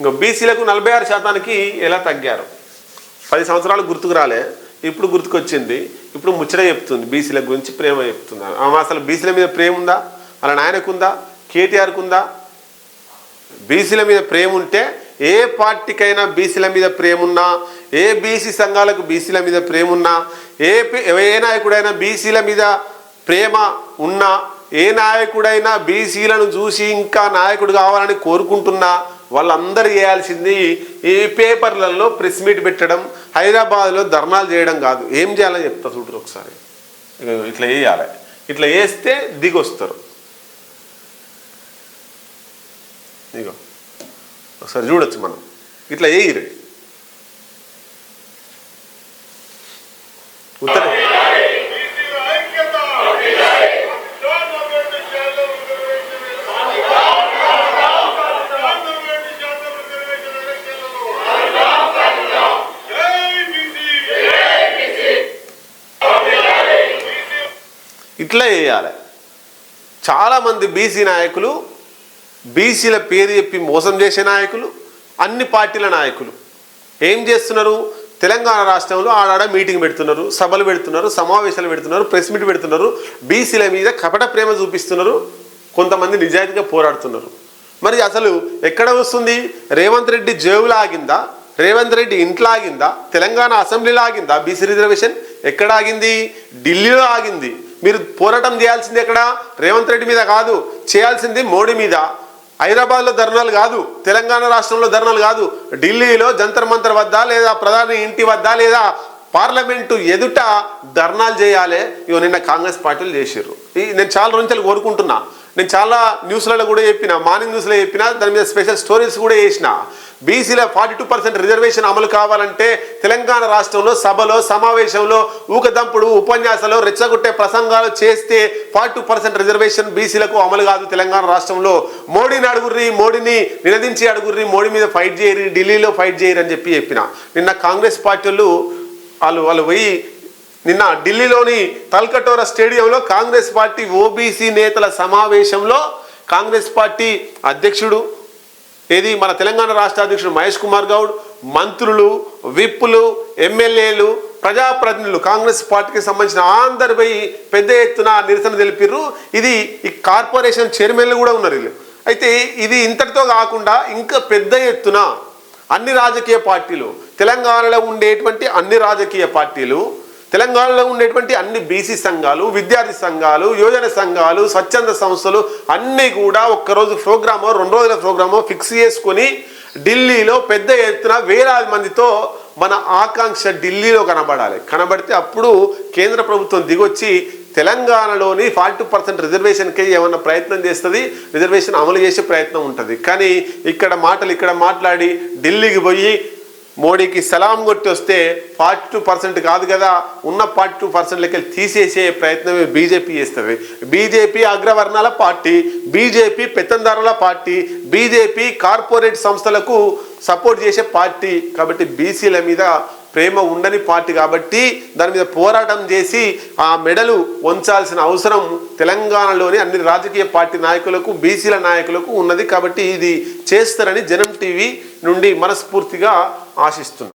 ఇంకా బీసీలకు నలభై ఆరు శాతానికి ఎలా తగ్గారు? పది సంవత్సరాలు గుర్తుకు రాలే. ఇప్పుడు గుర్తుకొచ్చింది. ఇప్పుడు ముచ్చట చెప్తుంది. బీసీల గురించి ప్రేమ చెప్తుంది. ఆమె అసలు బీసీల మీద ప్రేమ ఉందా? అలా నాయనకుందా కేటీఆర్కు ఉందా? బీసీల మీద ప్రేమ ఉంటే ఏ పార్టీకైనా బీసీల మీద ప్రేమ ఉన్నా ఏ బీసీ సంఘాలకు బీసీల మీద ప్రేమ ఉన్నా ఏ ఏ నాయకుడైనా బీసీల మీద ప్రేమ ఉన్నా ఏ నాయకుడైనా బీసీలను చూసి ఇంకా నాయకుడు కావాలని కోరుకుంటున్నా వాళ్ళందరూ చేయాల్సింది ఈ పేపర్లలో ప్రెస్ మీట్ పెట్టడం హైదరాబాద్లో ధర్నాలు చేయడం కాదు. ఏం చేయాలని చెప్తా చూడరు ఒకసారి. ఇట్లా వేయాలి ఇట్లా వేస్తే దిగొస్తారు. ఇగో ఒకసారి చూడొచ్చు మనం. ఇట్లా వేయరు ఉత్తర ఇట్లా వేయాలి చాలామంది బీసీ నాయకులు బీసీల పేరు చెప్పి మోసం చేసే నాయకులు అన్ని పార్టీల నాయకులు. ఏం చేస్తున్నారు? తెలంగాణ రాష్ట్రంలో ఆడాడ మీటింగ్ పెడుతున్నారు సభలు పెడుతున్నారు సమావేశాలు పెడుతున్నారు ప్రెస్ మీట్ పెడుతున్నారు. బీసీల మీద కపట ప్రేమ చూపిస్తున్నారు. కొంతమంది నిజాయితీగా పోరాడుతున్నారు. మరి అసలు ఎక్కడ వస్తుంది? రేవంత్ రెడ్డి జేబులో ఆగిందా? రేవంత్ రెడ్డి ఇంట్లో ఆగిందా? తెలంగాణ అసెంబ్లీలో ఆగిందా? బీసీ రిజర్వేషన్ ఎక్కడ ఆగింది? ఢిల్లీలో ఆగింది. మీరు పోరాటం చేయాల్సింది ఎక్కడ? రేవంత్ రెడ్డి మీద కాదు. చేయాల్సింది మోడీ మీద. హైదరాబాద్లో ధర్నాలు కాదు. తెలంగాణ రాష్ట్రంలో ధర్నాలు కాదు. ఢిల్లీలో జంతర్ మంతర్ వద్ద లేదా ప్రధాని ఇంటి వద్ద లేదా పార్లమెంటు ఎదుట ధర్నాలు చేయాలి. ఇవి నిన్న కాంగ్రెస్ పార్టీలు చేసారు ఈ నేను చాలా రోజులు కోరుకుంటున్నా. నేను చాలా న్యూస్లలో కూడా చెప్పిన మార్నింగ్ న్యూస్లో చెప్పిన దాని మీద స్పెషల్ స్టోరీస్ కూడా చేసిన. బీసీల ఫార్టీ టూ పర్సెంట్ రిజర్వేషన్ అమలు కావాలంటే తెలంగాణ రాష్ట్రంలో సభలో సమావేశంలో ఊకదంపుడు ఉపన్యాసాలు రెచ్చగొట్టే ప్రసంగాలు చేస్తే ఫార్టీ టూ పర్సెంట్ రిజర్వేషన్ బీసీలకు అమలు కాదు తెలంగాణ రాష్ట్రంలో. మోడీని అడుగుర్రి మోడీని నిలదించి అడుగుర్రి మోడీ మీద ఫైట్ చేయరు ఢిల్లీలో ఫైట్ చేయరు అని చెప్పి చెప్పిన. నిన్న కాంగ్రెస్ పార్టీ వాళ్ళు వాళ్ళు వాళ్ళు పోయి నిన్న ఢిల్లీలోని తల్కటోరా స్టేడియంలో కాంగ్రెస్ పార్టీ ఓబీసీ నేతల సమావేశంలో కాంగ్రెస్ పార్టీ అధ్యక్షుడు ఏది? మన తెలంగాణ రాష్ట్ర అధ్యక్షుడు మహేష్ కుమార్ గౌడ్ మంత్రులు విప్పులు ఎమ్మెల్యేలు ప్రజాప్రతినిధులు కాంగ్రెస్ పార్టీకి సంబంధించిన అందరు పోయి పెద్ద ఎత్తున నిరసన తెలిపిర్రు. ఇది ఈ కార్పొరేషన్ చైర్మన్లు కూడా ఉన్నారు వీళ్ళు. అయితే ఇది ఇంతటితో కాకుండా ఇంకా పెద్ద ఎత్తున అన్ని రాజకీయ పార్టీలు తెలంగాణలో ఉండేటువంటి అన్ని రాజకీయ పార్టీలు తెలంగాణలో ఉండేటువంటి అన్ని బీసీ సంఘాలు విద్యార్థి సంఘాలు యోజన సంఘాలు స్వచ్ఛంద సంస్థలు అన్నీ కూడా ఒక్కరోజు ప్రోగ్రామో రెండు రోజుల ప్రోగ్రామో ఫిక్స్ చేసుకొని ఢిల్లీలో పెద్ద ఎత్తున వేలాది మందితో మన ఆకాంక్ష ఢిల్లీలో కనబడాలి. కనబడితే అప్పుడు కేంద్ర ప్రభుత్వం దిగొచ్చి తెలంగాణలోని ఫార్టీ పర్సెంట్ రిజర్వేషన్కి ఏమన్నా ప్రయత్నం చేస్తుంది? రిజర్వేషన్ అమలు చేసే ప్రయత్నం ఉంటుంది. కానీ ఇక్కడ మాటలు ఇక్కడ మాట్లాడి ఢిల్లీకి పోయి మోడీకి సలాం కొట్టి వస్తే ఫార్టీ టూ పర్సెంట్ కాదు కదా ఉన్న ఫార్టీ టూ పర్సెంట్లకి తీసేసే ప్రయత్నమే బీజేపీ చేస్తుంది. బీజేపీ అగ్రవర్ణాల పార్టీ బీజేపీ పెత్తందారుల పార్టీ బీజేపీ కార్పొరేట్ సంస్థలకు సపోర్ట్ చేసే పార్టీ. కాబట్టి బీసీల మీద ప్రేమ ఉండని పార్టీ కాబట్టి దాని మీద పోరాటం చేసి ఆ మెడలు వంచాల్సిన అవసరం తెలంగాణలోని అన్ని రాజకీయ పార్టీ నాయకులకు బీసీల నాయకులకు ఉన్నది. కాబట్టి ఇది చేస్తారని జనం టీవీ నుండి మనస్ఫూర్తిగా ఆశిస్తున్నాం.